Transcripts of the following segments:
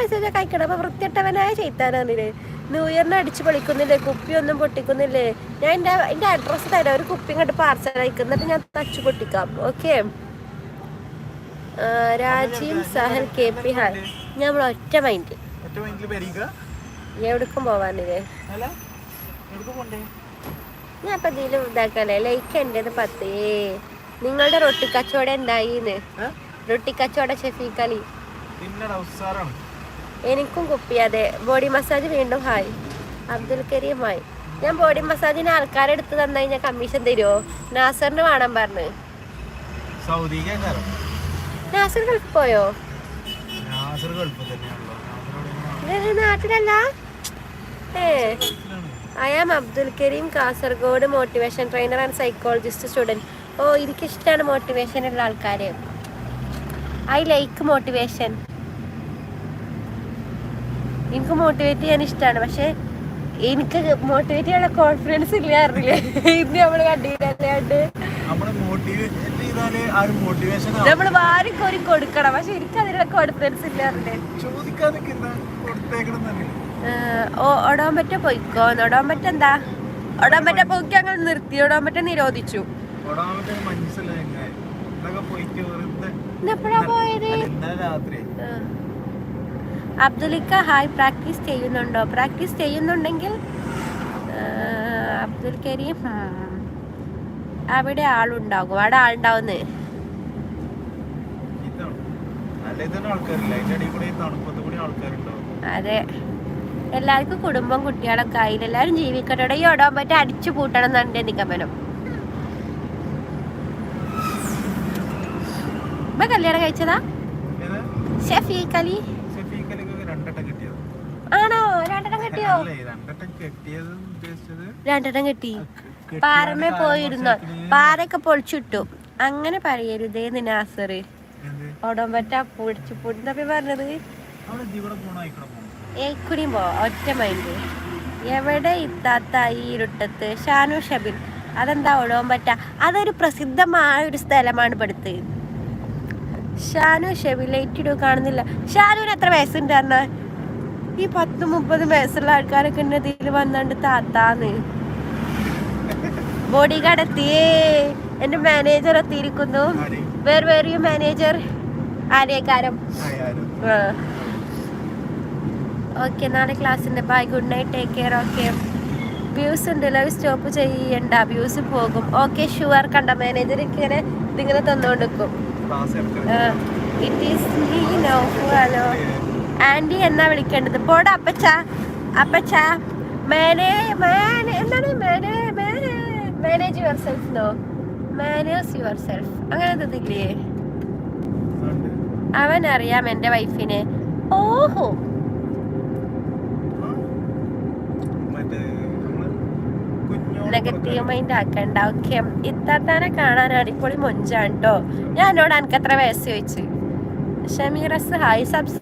Message ഒക്കെ അയക്കണം അപ്പൊ വൃത്തിയിട്ടവനായ ചെയ്താനാന്നില്ലേ ന്യൂ ഇയറിന് അടിച്ചു പൊളിക്കുന്നില്ലേ? കുപ്പിയൊന്നും പൊട്ടിക്കുന്നില്ലേ? ഞാൻ എന്റെ എന്റെ അഡ്രസ്സ് തരാം. ഒരു കുപ്പി ഇങ്ങോട്ട് പാർസൽ അയക്കും. എന്നിട്ട് ഞാൻ തച്ചു പൊട്ടിക്കാം. Okay Rajeev Sahal K P hi. ഞമ്മൾ ഒറ്റ മൈൻഡ് എവിടേക്കും പോവാനില്ലേ? ഞാൻ ഇപ്പൊ ഇതിലും ഇതാക്കാല്ലേ? ലൈക്ക് എന്റെത് പത്തേ. നിങ്ങളുടെ റൊട്ടി കച്ചവടം എന്തായിന്ന് റൊട്ടി കച്ചവടം കളി പിന്നടാ ഉസാറാണ് എനിക്കും കുപ്പി അതെ ബോഡി മസാജ് വീണ്ടും ഹായ്. അബ്ദുൽ കരീം ഹായ് ഞാൻ ബോഡി മസാജിന് ആൾക്കാരെ എടുത്ത് തന്നു കഴിഞ്ഞാൽ കമ്മീഷൻ തരുമോ നാസറിന് വേണം പറഞ്ഞു. നാസർ ഗൾഫ് പോയോ? നാട്ടിലല്ല. ഏ I am Abdul Karim Kasaragod motivation trainer and psychologist student oh എനിക്കിഷ്ടമാണ് മോട്ടിവേഷൻ ഉള്ള ആൾക്കാർ ഐ ലൈക്ക് മോട്ടിവേഷൻ എനിക്ക് മോട്ടിവേറ്റ് ചെയ്യാൻ ഇഷ്ടമാണ് പക്ഷെ എനിക്ക് മോട്ടിവേറ്റ് ചെയ്യാനുള്ള കോൺഫിഡൻസ് ഇല്ല അറിയില്ലേ? ഇന്ന് നമ്മൾ കണ്ടില്ലാണ്ട് നമ്മൾ മോട്ടിവേഷൻ നമ്മൾ വാരി കോരി കൊടുക്കണം. പക്ഷെ എനിക്ക് അതിനുള്ള കോൺഫിഡൻസ് ഇല്ല അറിയില്ലേ? ഒടാമ്പറ്റ പൊയ്ക്കോ? ഒടാമ്പറ്റ എന്താ? ഒടാമ്പറ്റ പൊയ്ക്ക് അങ്ങനെ നിർത്തി. ഒടാമ്പറ്റ നിരോധിച്ചു. പോയത്? രാത്രി. അബ്ദുലിക്ക ഹായ് പ്രാക്ടീസ് ചെയ്യുന്നുണ്ടോ? പ്രാക്ടീസ് ചെയ്യുന്നുണ്ടെങ്കിൽ അബ്ദുൽ കരീം. അവിടെ ആളുണ്ടാകും. അവിടെ ആളുണ്ടാവുന്നേ. അതെ. എല്ലാവർക്കും കുടുംബം കുട്ടികളൊക്കെ ആയില്ല? എല്ലാവരും ജീവിക്കട്ടെ. ഈ ഒടാൻ പറ്റി അടിച്ചു പൂട്ടണം എന്നാണ് എന്റെ നിഗമനം. ഇപ്പൊ കല്യാണം കഴിച്ചതാ? ഷഫീഖ് അലി. കിട്ടിയോ രണ്ടെണ്ണം കിട്ടി. പാറമേ പോയിരുന്നോ. പാറയൊക്കെ പൊളിച്ചിട്ടു. അങ്ങനെ പറയരുതേ നാസർ. ഉടമ്പറ്റ പൊടിച്ചു പൊടിന്നപ്പി പറഞ്ഞത്. ഏക്കുടിയും പോ ഒറ്റ മൈൻഡ് എവിടെ ഇത്താത്ത ഈ ഇരുട്ടത്ത്? ഷാനു ഷബിൻ അതെന്താ ഉടമ്പറ്റ അതൊരു പ്രസിദ്ധമായ ഒരു സ്ഥലമാണ് പഠിത്ത് ഷാനു ഷബിൻ ലൈറ്റ് ഇടൂ കാണുന്നില്ല. ഷാനുവിന് എത്ര വയസ്സുണ്ട് ഈ പത്ത് മുപ്പത് വയസ്സുള്ള ആൾക്കാരൊക്കെ എന്നെ ഇതിൽ വന്നാണ്ട് താത്താന്ന്. ബോഡി ഗാർഡ് എത്തിയേ എന്റെ മാനേജർ എത്തിയിരിക്കുന്നു. വേറെ വേർ വേർ യു മാനേജർ ആര്യക്കാരം? ഓക്കെ നാളെ ക്ലാസ്സിന്റെ bye good night take care okay views ഉണ്ട് ലൈവ് സ്റ്റോപ്പ് ചെയ്യണ്ട. വ്യൂസ് പോകും. ഓക്കെ ഷുവർ കണ്ട? മാനേജർ ഇങ്ങനെ ഇതിങ്ങനെ തന്നുകൊണ്ടിരിക്കും it is me no hello aunty എന്നാ വിളിക്കേണ്ടത്? പോട അപ്പച്ച. അപ്പച്ച. മാനേ മാനേ എന്താണ് മാനേ മാനേ? Manage yourself no manners yourself അങ്ങനെ എന്തില്ലേ അവൻ അറിയാം എന്റെ വൈഫിനെ. ഓഹോ. നെഗറ്റീവ് മൈൻഡ് ആക്കണ്ട. ഓക്കെ ഇത്താത്താനെ കാണാൻ അടിപൊളി മൊഞ്ചാണ് കേട്ടോ ഞാൻ എന്നോട് എനിക്ക് എത്ര വയസ്സ് ചോദിച്ചു? ഷമീറസ് ഹായ് സബ്സ്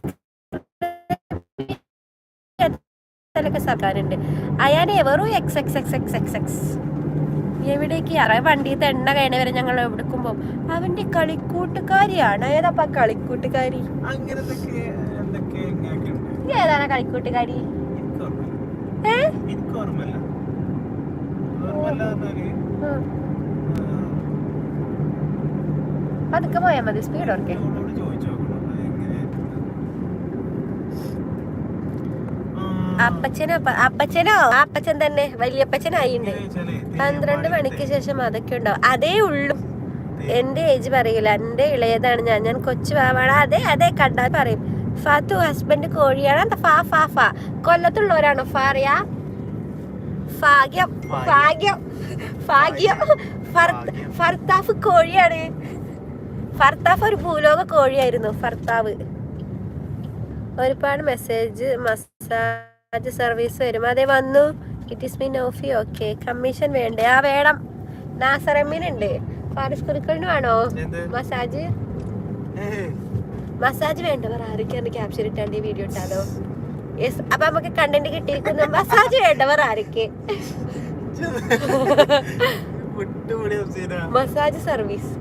സബ്കാരുണ്ട് അയാനെ വെറും X X X X X X എവിടേക്ക് അറിയാം വണ്ടിയിൽ എണ്ണ കഴിഞ്ഞ വരെ ഞങ്ങൾ എവിടേക്കും പോകും അവന്റെ കളിക്കൂട്ടുകാരിയാണ് ഏതാപ്പാ കളിക്കൂട്ടുകാരി? ഏതാണ് കളിക്കൂട്ടുകാരി അതൊക്കെ പോയാ പോയാൽ മതി. സ്പീഡ് ഓർക്കെ ഇവളോട് ചോദിച്ചു നോക്കണം അതെങ്ങനെ ആ, അപ്പച്ചനോ അപ്പ- അപ്പച്ചനോ? അപ്പച്ചൻ തന്നെ വലിയപ്പച്ചനായിണ്ട്. പന്ത്രണ്ട് മണിക്ക് ശേഷം അതൊക്കെ ഉണ്ടാവും. അതേ ഉള്ളൂ. എന്റെ ഏജ് പറയില്ല. എന്റെ ഇളയതാണ് ഞാൻ. ഞാൻ കൊച്ചു പാവാണ് അതെ അതെ കണ്ടാൽ പറയും. ഫാത്തു ഹസ്ബൻഡ് കോഴിയാണ്. ഫാ ഫാ ഫാ. കൊല്ലത്തുള്ളവരാണോ? ഫാറിയാ? ഭാഗ്യം ഭാഗ്യം ഭാഗ്യം ഫർത്ത- ഫർത്താഫ് കോഴിയാണ്. ഫർത്താഫ് ഒരു ഭൂലോക കോഴിയായിരുന്നു. ഫർത്താവ്. ഒരുപാട് മെസ്സേജ് മസാജ് സർവീസ് വരും. അതെ വന്നു. ഇറ്റ് ഇസ് മീൻ ഓഫി ഓക്കെ കമ്മീഷൻ വേണ്ടേ? ആ വേണം. നാസറമ്മീനുണ്ട്. ഫാരിസ് കുറുക്കളിന് വേണോ മസാജ് മസാജ് വേണ്ട. വേണ്ട ആരൊക്കെയാണ് ക്യാപ്ഷൻ ഇട്ടാണ്ട് ഈ വീഡിയോ ഇട്ടാലോ? യെസ് അപ്പൊ നമുക്ക് കണ്ടന്റ് കിട്ടിയിരിക്കുന്നു. മസാജ് വേണ്ട. വേണ്ടവർ ആരൊക്കെ. Massage service